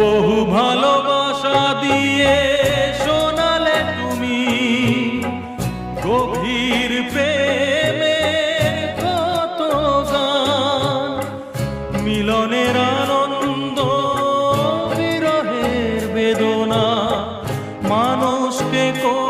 বহু ভালোবাসা দিয়ে শোনালে তুমি গভীর প্রেমের কত গান। মিলনের আনন্দ, বিরহের বেদনা, মানুষকে করলে